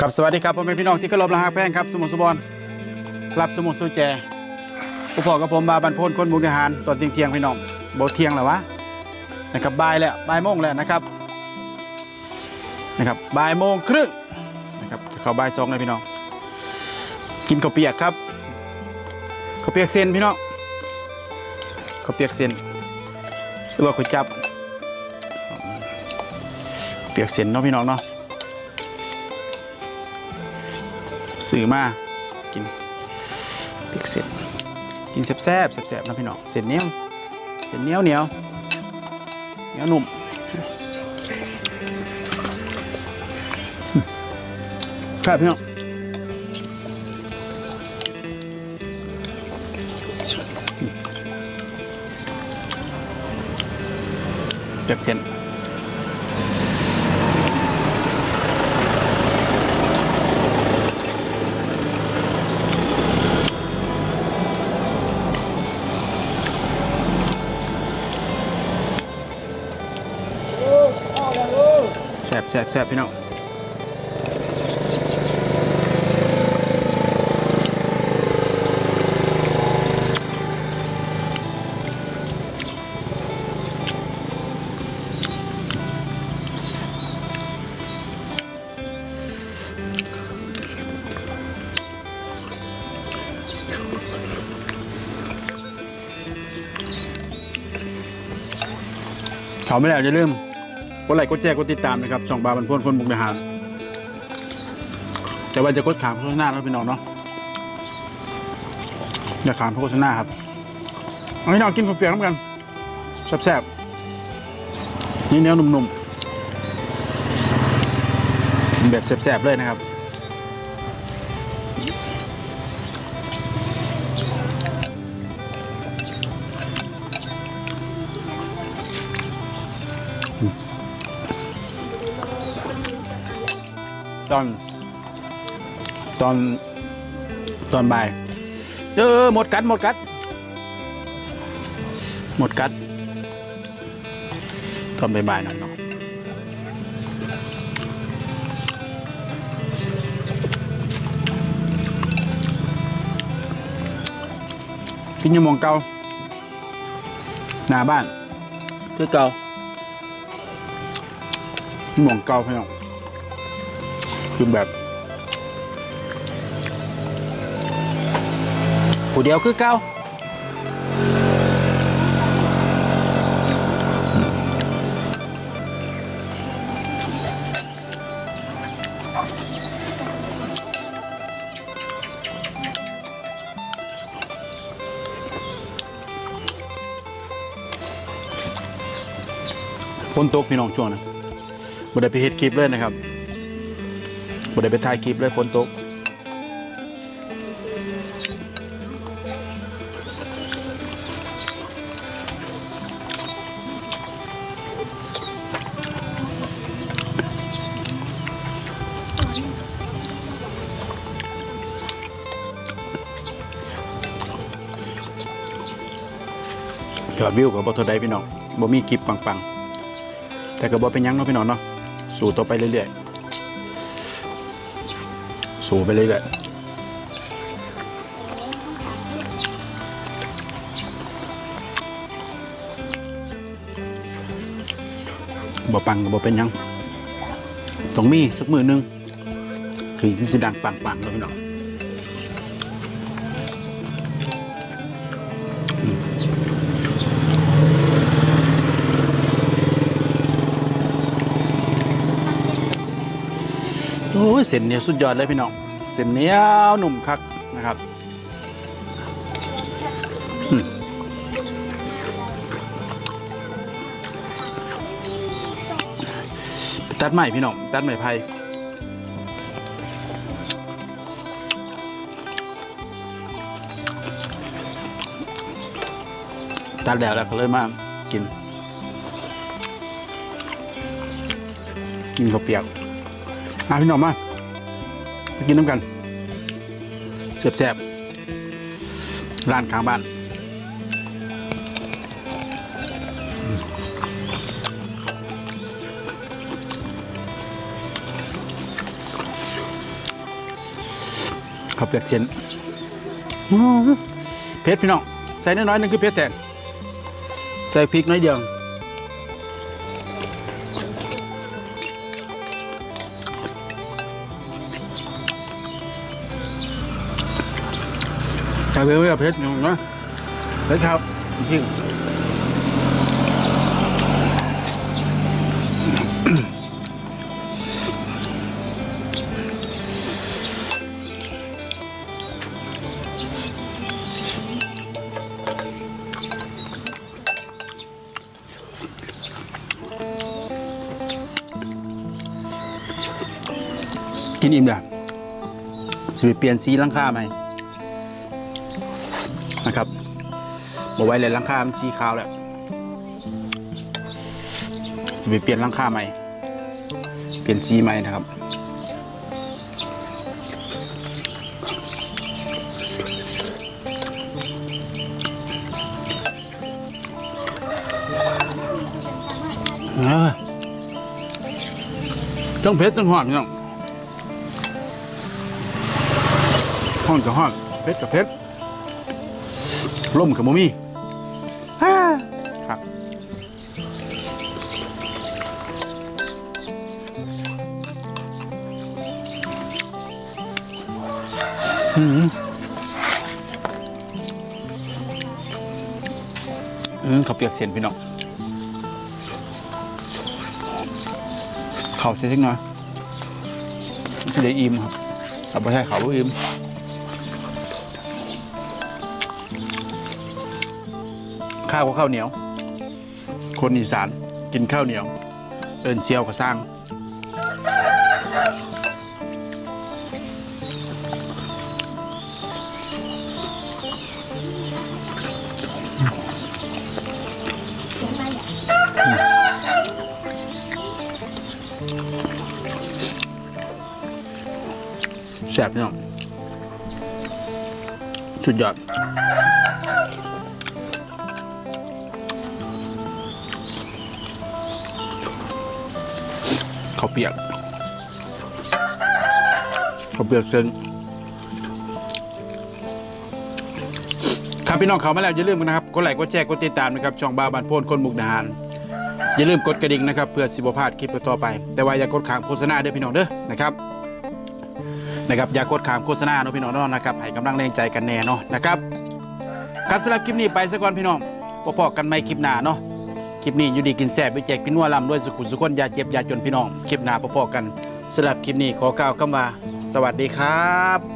ครับสวัสดีครับพ่อแม่พี่น้องที่เคารพและฮักแพงครับสมุทรสุบรครับสมุทรสุแจผู้พ่อกับผมบาบันพลคนมุกดาหารตอนเที่ยงเที่ยงพี่น้องโบเที่ยงแล้ววะนะครับบ่ายแล้วบ่ายโมงแล้วนะครับนะครับบ่ายโมงครึ่งนะครับเข้าบ่ายสองเลยพี่น้อง กินข้าวเปียกครับข้าวเปียกเส้นพี่น้องข้าวเปียกเส้นหรือว่าก๋วยจับเปียกเส้นเนาะพี่น้องเนาะ ซื้อมากินพริกเสร็จกินแซ่บแซ่บๆแซ่บๆนะพี่น้องเสร็จเนี้ยเสร็จเหนียวเหนียวเหนียวหนุ่มอืมครับพี่น้องเจ็บเส้น แซ่บแซ่บแซ่บพี่น้องเขาไม่แล้วจะลืม กดไลค์กดแชร์กดติดตามนะครับช่องบาบันพ่นคนมุกดาหารแต่ว่าจะกดขามโฆษณาแล้วพี่น้องเนาะอย่าขามโฆษณาครับเอาให้น้องกินข้าวเปียกน้ำกันแซ่บๆนี่เนื้อนุ่มๆแบบแซ่บๆเลยนะครับ ตอน ตอน ตอนบ่าย เออหมดกัดหมดกัด หมดกัด ตอนบ่ายๆหน่อยเนาะกินอยูหมองเกาหน้าบ้านคือเกามองเกาพี่น้อง คือแบบผู้เดียวคือเก่าฝนตกพี่น้องช่วงนะบ่ได้ไปเฮ็ดคลิปเลยนะครับ บ่ได้ไปถ่ายคลิปเลยฝนตกยอดวิวกับบ่ท่าใดพี่น้องบ่มีคลิปปังๆ แต่ก็บ่เป็นยังเนาะพี่น้องเนาะ สู้ต่อไปเรื่อยๆ สูไปเรื่อยๆบ่ปังก็บ่เป็นยังต้องมีสักมือหนึงคือสิดังปังๆเนาะพี่น้องโอ้ยเส้นเนี่ยสุดยอดเลยพี่น้อง เส้นเหนียวหนุ่มคักนะครับตัดใหม่พี่น้องตัดใหม่ไผ่ตัดแล้วแล้วก็เลยมากิน กินข้าวเปียกมาพี่น้องมา ไปกินน้ำกันแซ่บๆร้านข้างบ้านข้าวเปียกเส้นเผ็ดพี่น้อง ใส่น้อยๆนึงคือเผ็ดแต่ใส่พริกน้อยเดียว ใส่เผ็ดไว้กับเผ็ดอยู่นะเผ็ดครับพริกกินอิ่มเด้อสิเปลี่ยนสีลังค่าใหม นะครับบอกไว้เลยหลังคามันสีขาวแล้วจะไปเปลี่ยนหลังคาใหม่ เปลี่ยนสีใหม่นะครับเออต้องเผ็ดต้องหอมพี่น้องห้อนกับห้อนเผ็ดกับเผ็ด ล่มกับมมี่ฮ่าครับอืมอืมเขาวเปียกเส้นพี่น้องเขาใช้เล็กน้อยจะได้อิ่มครับเอาไปใช้เขาบ่อิ่ม ข้าวก็ข้าวเหนียว คนอีสานกินข้าวเหนียว เอินเซียวก็สร้าง แซ่บพี่น้องสุดยอด ข้าวเปียกข้าวเปียกเส้นครับพี่น้องเขามาแล้วอย่าลืมนะครับกดไลค์กดแชร์กดติดตามนะครับช่องบาบานโพนคนมุกดาหารอย่าลืมกดกระดิ่งนะครับเพื่อสิบพลาดคลิปต่อไป แต่ว่าอย่ากดขามโฆษณาเด้อพี่น้องเด้อนะครับนะครับอย่ากดขามโฆษณาเนาะพี่น้องเนาะนะครับให้กำลังแรงใจกันแน่เนาะนะครับครับสำหรับคลิปนี้ไปซะก่อนพี่น้องพอๆกันไม่คลิปหน้าเนาะ ลิปนี้อยู่ดีกินแซ่บไปแจกกินนัวลำด้วยสุขุมสุขคนยาเจ็บยาจนพี่น้อง คลิปหน้าพอๆกันสำหรับคลิปนี้ขอกล่าวคำว่า สวัสดีครับ